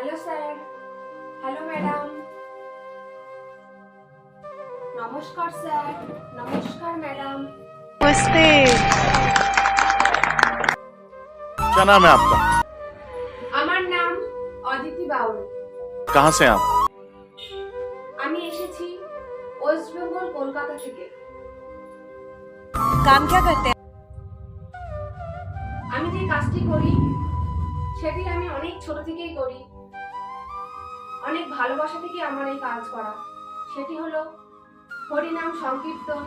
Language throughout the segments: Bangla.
হ্যালো স্যার হ্যালো ম্যাডাম নমস্কার স্যার নমস্কার ম্যাডাম नमस्ते क्या नाम है आपका আমার নাম অদিতি বাউল कहाँ से हैं आप আমি এসেছি ওয়েস্ট বেঙ্গল কলকাতা থেকে काम क्या करते हैं আমি যে কাজটি করি সেটি আমি অনেক ছোট থেকেই করি অনেক ভালোবাসা থেকে আমার এই কাজ করা। সেটি হলো হরিনাম সংকীর্তন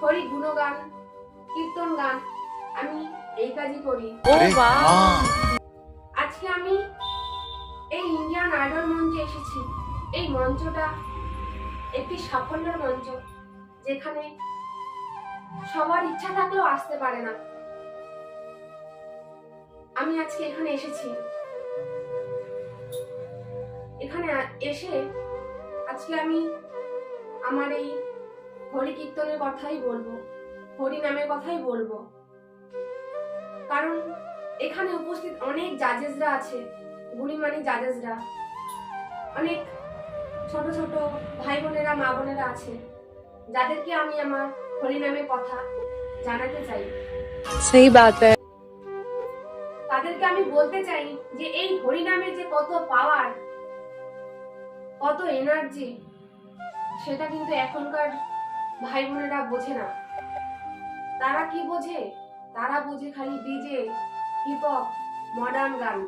হরি গুণগান কীর্তন গান। আমি এই কাজই করি। আজকে আমি এই ইন্ডিয়ান আইডল মঞ্চে এসেছি। এই মঞ্চটা একটি সাফল্যের মঞ্চ যেখানে সবার ইচ্ছা থাকলেও আসতে পারে না। আমি আজকে এখানে এসেছি। এখানে এসে আজকে আমি আমার এই হরি কীর্তনের কথাই বলব হরি নামের কথাই বলব। কারণ এখানে উপস্থিত অনেক জাজেসরা আছে গুণী জাজেসরা অনেক ছোট ছোট ভাই বোনেরা মা বোনেরা আছে যাদেরকে আমি আমার হরি নামের কথা জানাতে চাই। সেই তাদেরকে আমি বলতে চাই যে এই হরি নামের যে কত পাওয়ার কত এনার্জি সেটা কিন্তু এখনকার ভাই বোনেরা বোঝে না। তারা কি বোঝে? তারা বোঝে খালি ডিজে হিপ হপ মডার্ন গান।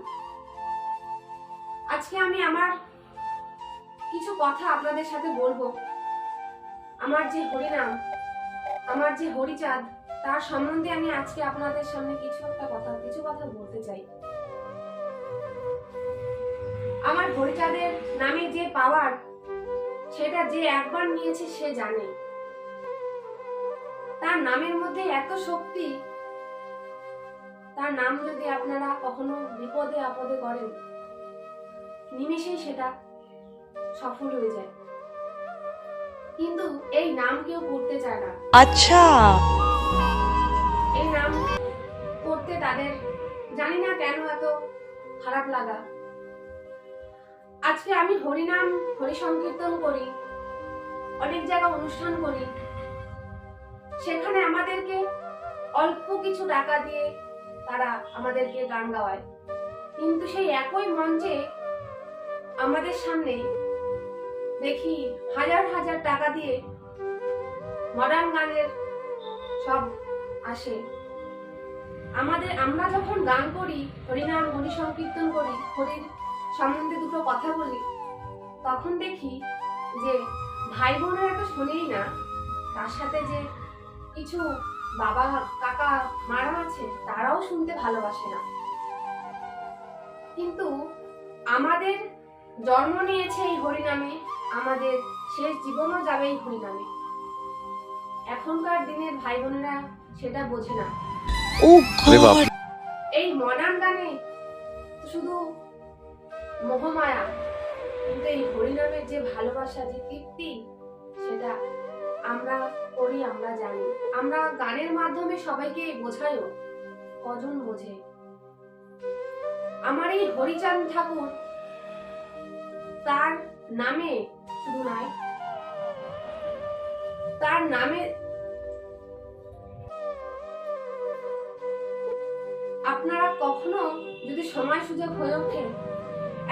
আজকে আমি আমার কিছু কথা আপনাদের সাথে বলব। আমার যে হরিনাম, আমার যে হরিচাঁদ, তার সম্বন্ধে আমি আজকে আপনাদের সামনে কিছু একটা কথা, কিছু কথা বলতে চাই। আমার হরিচাঁদের নামে যে পাওয়ার সেটা যে একবার নিয়েছে সে জানে। তার নামের মধ্যে এত শক্তি তার নাম যদি আপনারা কখনো বিপদে আপদে করেন নিমেষেই সেটা সফল হয়ে যায়। কিন্তু এই নাম কেউ করতে চায় না। আচ্ছা। এই নাম করতে তাদের জানি না কেন এত খারাপ লাগা। আজকে আমি হরিনাম হরি সংকীর্তন করি, অনেক জায়গায় অনুষ্ঠান করি। সেখানে আমাদেরকে অল্প কিছু টাকা দিয়ে তারা আমাদেরকে গান গাওয়ায়। কিন্তু সেই একই মঞ্চে আমাদের সামনে দেখি হাজার হাজার টাকা দিয়ে মডার্ন গানের সব আসে। আমাদের আমরা যখন গান করি, হরিনাম হরি সংকীর্তন করি, হরির সম্বন্ধে দুটো কথা বলি তখন দেখি যে ভাই বোনেরা তো শোনেই না তার সাথে যে কিছু বাবা কাকা মারা আছে তারাও শুনতে ভালোবাসে না। কিন্তু আমাদের জন্ম নিয়েছে এই হরিনামে আমাদের শেষ জীবনও যাবে এই হরিনামে। এখনকার দিনের ভাই বোনেরা সেটা বোঝে না। এই মনান গানে শুধু মোহমায়া, কিন্তু এই হরিনামের যে ভালোবাসা, যে তৃপ্তি, সেটা আমরা করি, আমরা জানি। আমরা গানের মাধ্যমে সবাইকে বোঝাইও, কজন বোঝে। আমার এই হরিচাঁদ ঠাকুর তার নামে শুধু নয় তার নামে আপনারা কখনো যদি সময় সুযোগ হয়ে ওঠে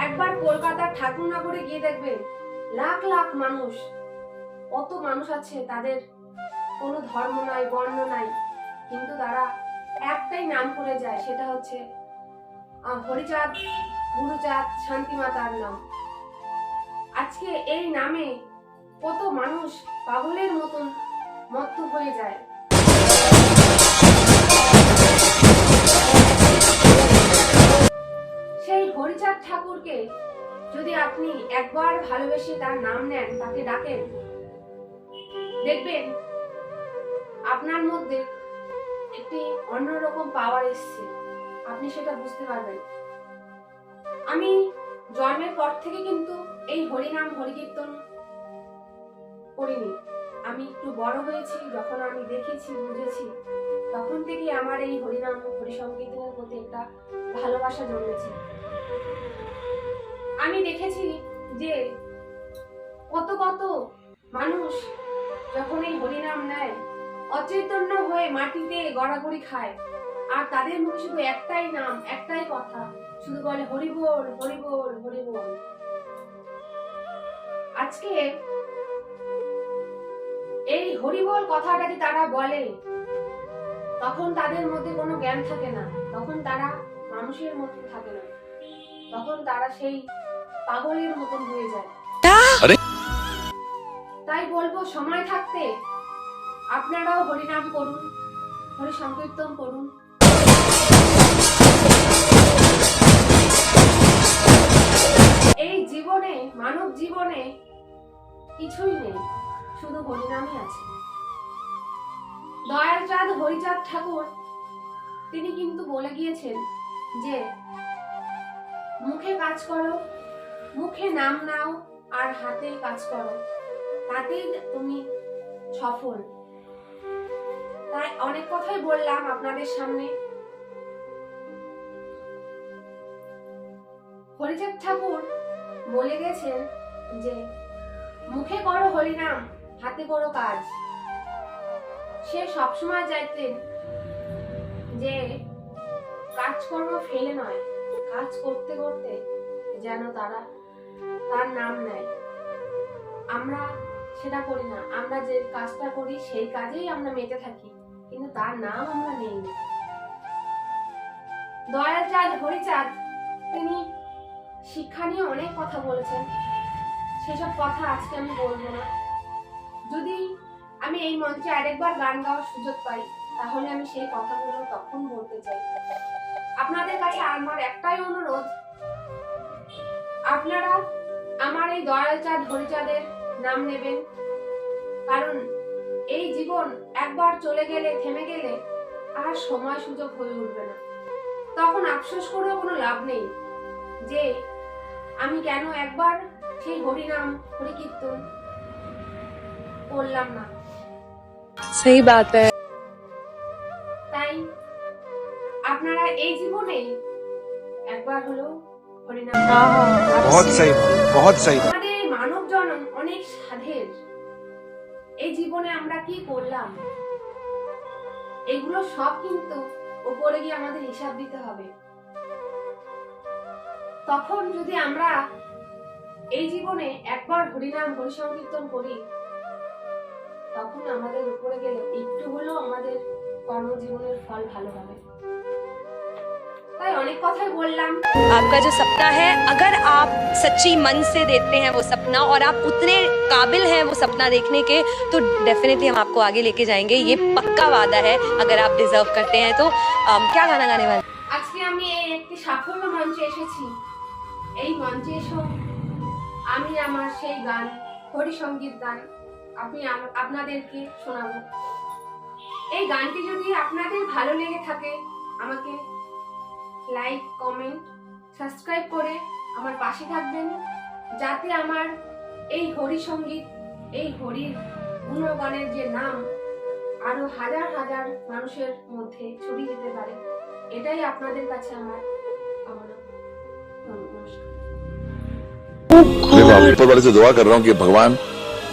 একবার কলকাতার ঠাকুরনগরে গিয়ে দেখবেন লাখ লাখ মানুষ, কত মানুষ আছে তাদের কোনো ধর্ম নাই, বর্ণ নাই, কিন্তু তারা একটাই নাম করে যায়, সেটা হচ্ছে হরিচাঁদ, গুরুচাঁদ, শান্তিমাতার নাম। আজকে এই নামে কত মানুষ পাগলের মতন মত্ত হয়ে যায়। হরিচাঁদ ঠাকুরকে যদি আপনি একবার ভালোবেসে তার নাম নেন, তাকে ডাকেন। দেখবেন আপনার মধ্যে একটি অন্যরকম পাওয়ার এসছে। আপনি সেটা বুঝতে পারবেন। আমি জন্মের পর থেকে কিন্তু এই হরিনাম, হরিকীর্তন করিনি। আমি একটু বড় হয়েছি, যখন আমি দেখেছি, বুঝেছি, তখন থেকে আমার এই হরিনাম, হরিসংকীর্তনের প্রতি একটা ভালোবাসা জন্মেছে। আমি দেখেছি যে কত কত মানুষ যখন এই হরিনাম নেয়, অচৈতন্য হয়ে মাটিতে গড়াগড়ি খায়। আর তাদের মুখে শুধু একটাই নাম, একটাই কথা, শুধু বলে হরিবোল হরিবোল হরিবোল। আজকে এই হরিবোল কথাটা যে তারা বলে, তখন তাদের মধ্যে কোনো জ্ঞান থাকে না। তখন তারা মানুষের মধ্যে থাকে না। তখন তারা সেই পাগলের মতন হয়ে যায়। আরে! তাই বলব সময় থাকতে আপনারাও হরিনাম করুন হরি সংকীর্তন করুন। এই জীবনে মানব জীবনে কিছুই নেই শুধু হরিনামই আছে। দয়াল চাঁদ হরিচাঁদ ঠাকুর তিনি কিন্তু বলে গিয়েছেন যে মুখে কাজ করো মুখে নাম নাও আর হাতে কাজ করো। তাতেই তুমি সফল। তাই অনেক কথাই বললাম আপনাদের সামনে। হরিচাঁদ ঠাকুর বলে গেছেন যে, মুখে করো হরিনাম, হাতে করো কাজ। সে সবসময় চাইতেন যে, কাজকর্ম ফেলে নয়, কাজ করতে করতে যেন তারা তার নাম নেয়। আমরা সেটা করি না। আমরা যে কাজটা করি, সেই কাজেই আমরা মেতে থাকি। কিন্তু তার নাম আমরা নেই। না দয়াল চাঁদ হরিচাঁদ, তিনি শিক্ষা নিয়ে অনেক কথা বলেছেন। সেসব কথা আজকে আমি বলব না। যদি আমি এই মঞ্চে আরেকবার গান গাওয়ার সুযোগ পাই, তাহলে আমি সেই কথাগুলো তখন বলতে চাই। আপনাদের কাছে আমার একটাই অনুরোধ, আপনারা এই দয়াল চাঁদ হরিচাঁদের নাম নেবেন। কারণ এই জীবন একবার চলে গেলে থেমে গেলে আর সময় সুযোগ হয়ে উঠবে না। তখন আফসোস করেও কোনো লাভ নেই যে আমি কেন একবার সেই হরিনাম হরিকীর্তন করলাম না। সেই বাত তাই আপনারা এই জীবনে একবার হলো তখন যদি আমরা এই জীবনে একবার হরিনাম হরি সংকীর্তন করি তখন আমাদের উপরে গেলে একটু হলেও আমাদের কর্মজীবনের ফল ভালো হবে। आपका जो सपना है अगर आप सच्ची मन से देते हैं वो सपना और आप उतने काबिल हैं वो सपना देखने के तो डेफिनेटली हम आपको आगे लेके जाएंगे ये पक्का वादा है अगर आप डिजर्व करते हैं तो अम, क्या गाना गाने वाले আজকে আমি এই একটি সাফল্য মঞ্চে এসেছি এই মঞ্চে এসেও আমি আমার সেই গান হরিসঙ্গীত গান আমি আম- আপনাদেরকে শোনাবো এই গানটি যদি আপনাদের ভালো লেগে থাকে আমাকে লাইক কমেন্ট সাবস্ক্রাইব করে আমার পাশে থাকবেন যাতে আমার এই হরিসঙ্গীত এই হরির গুণগানের যে নাম আরো হাজার হাজার মানুষের মধ্যে ছড়িয়ে যেতে পারে এটাই আপনাদের কাছে আমার কামনা নমস্কার देखो आप ऊपर वाले से दुआ कर रहा हूँ कि भगवान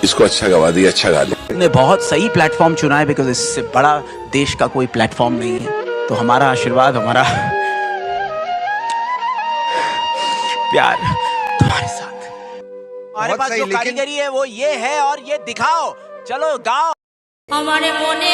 इसको अच्छा गवा दिए अच्छा गा दे ने बहुत सही प्लेटफॉर्म चुना है बिकॉज इससे बड़ा देश का कोई प्लेटफॉर्म नहीं है तो हमारा आशीर्वाद हमारा प्यार तुम्हारे साथ। हमारे पास जो कारीगरी है वो ये है और ये दिखाओ। चलो गाओ। हमारे मोने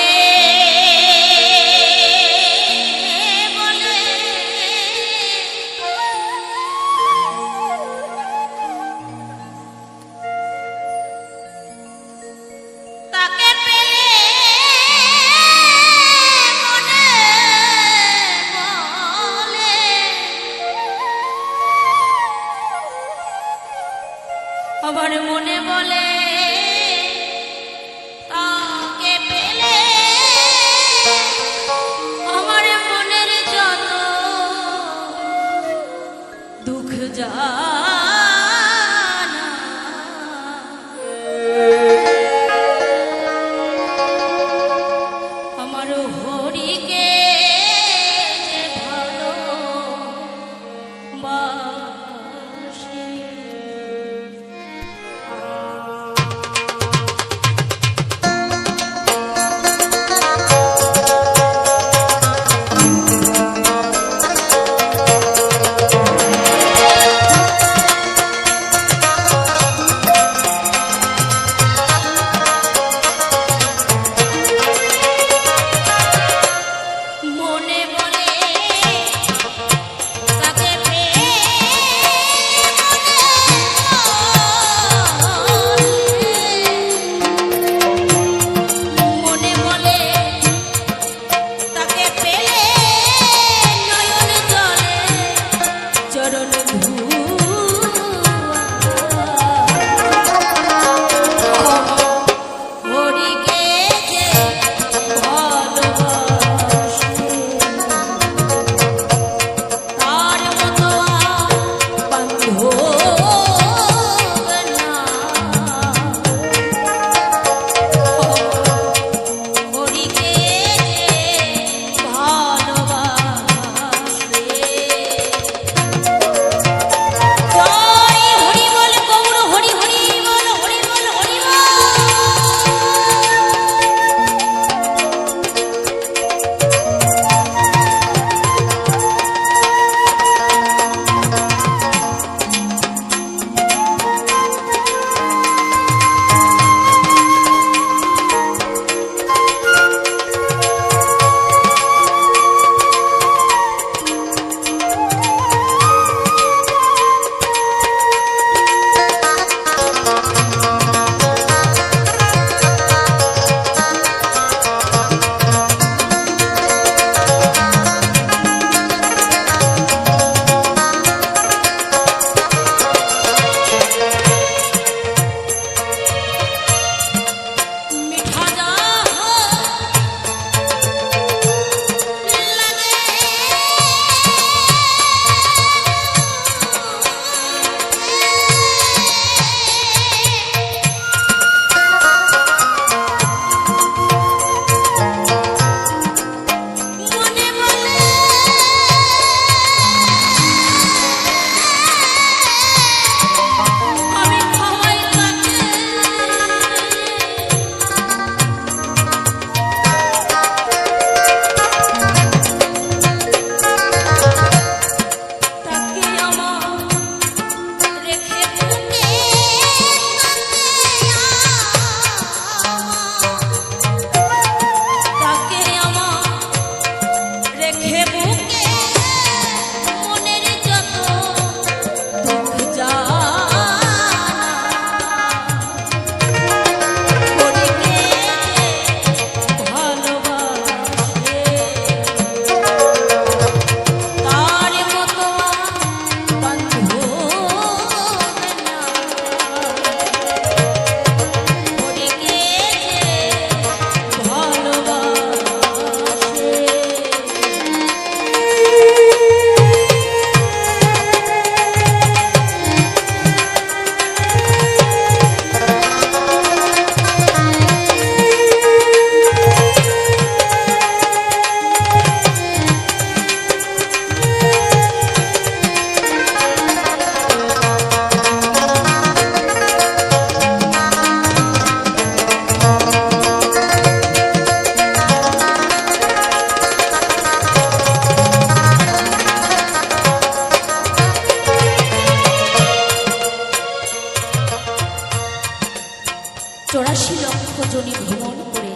চৌরাশি লক্ষ জনি ভ্রমণ করে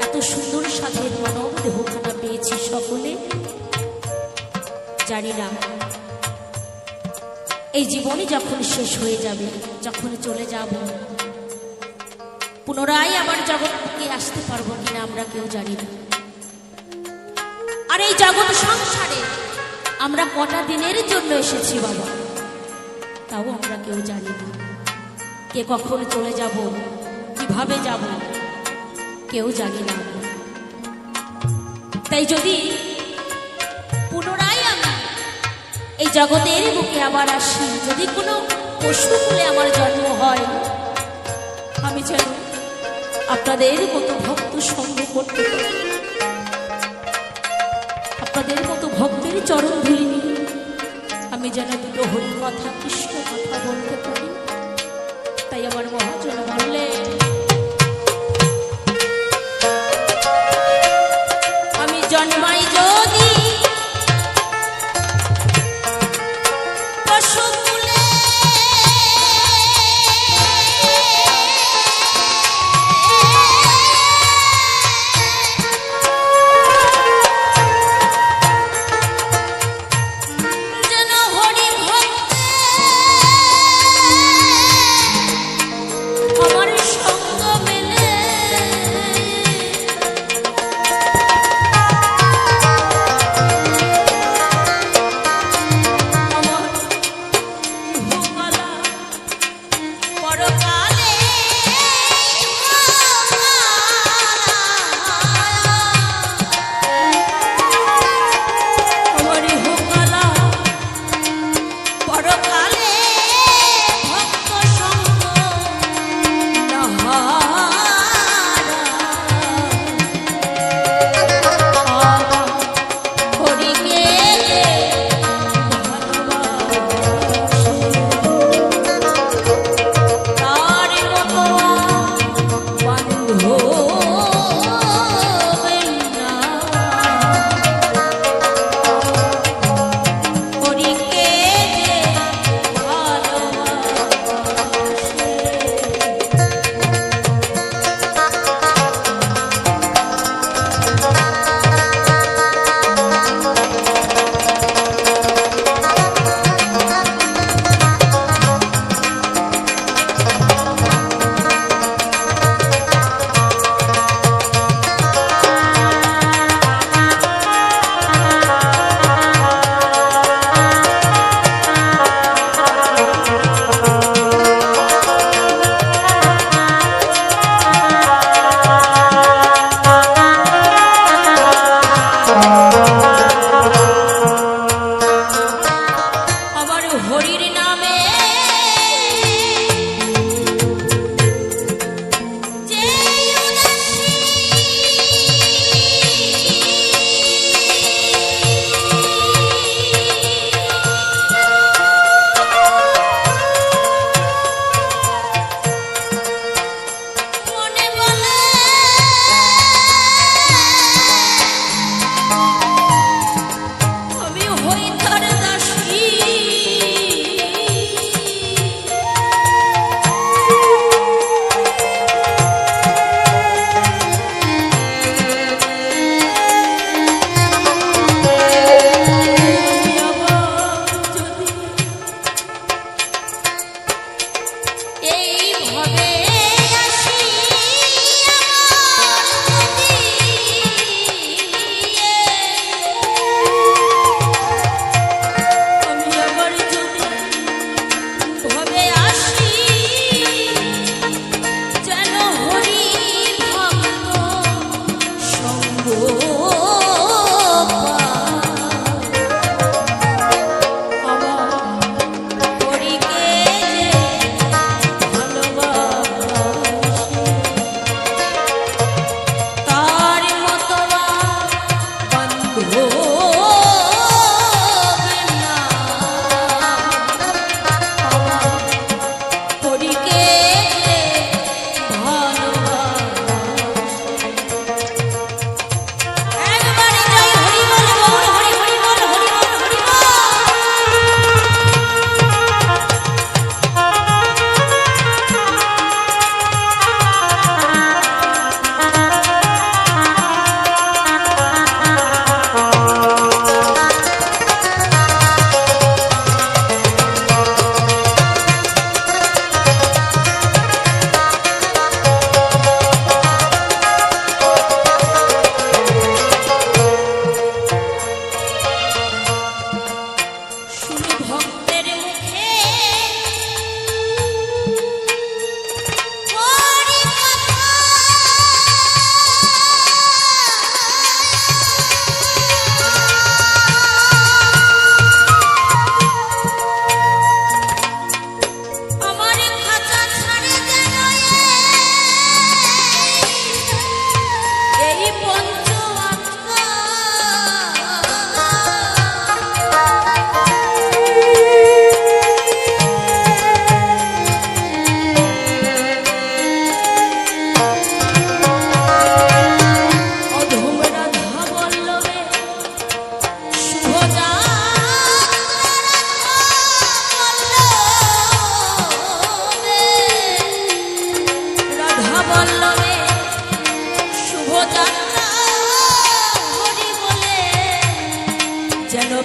এত সুন্দর সাধের মানব দেহখানা পেয়েছি সকলে। জানি না। এই জীবনে যখন শেষ হয়ে যাবে, যখন চলে যাব, পুনরায় আবার জগৎ থেকে আসতে পারব কিনা আমরা কেউ জানি না। আর এই জগৎ সংসারে আমরা কটা দিনের জন্য এসেছি বাবা? তাও আমরা কেউ জানি না। কে কখন চলে যাব, কীভাবে যাব, কেউ জানি না। তাই যদি পুনরায় আমি এই জগতের বুকে আবার আসি, যদি কোনো পশু কুলে আমার জন্ম হয়, আমি যেন আপনাদের মতো ভক্ত সঙ্গ করতে আপনাদের মতো ভক্তের চরণ ধুলি নিয়ে আমি যেন দুটো হরি কথা, কৃষ্ণ কথা বলতে পারি। তাই আমার মহাজন বললেন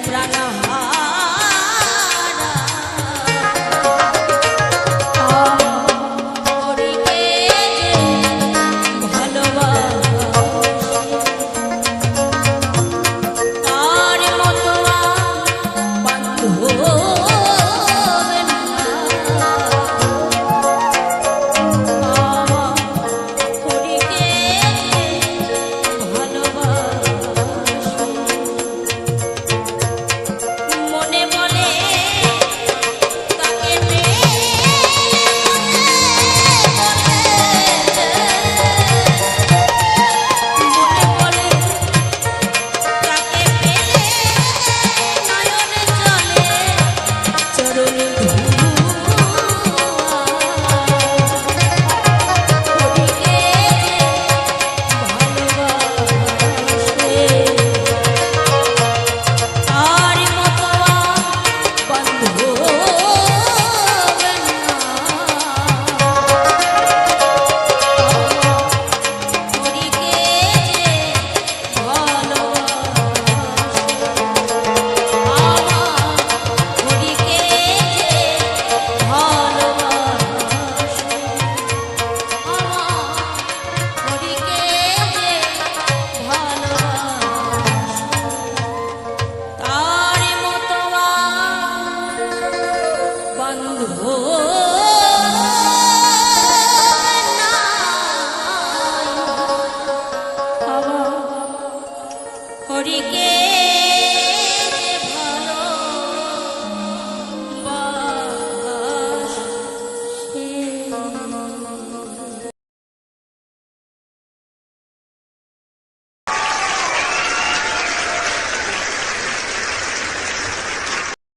শুভযাত্রা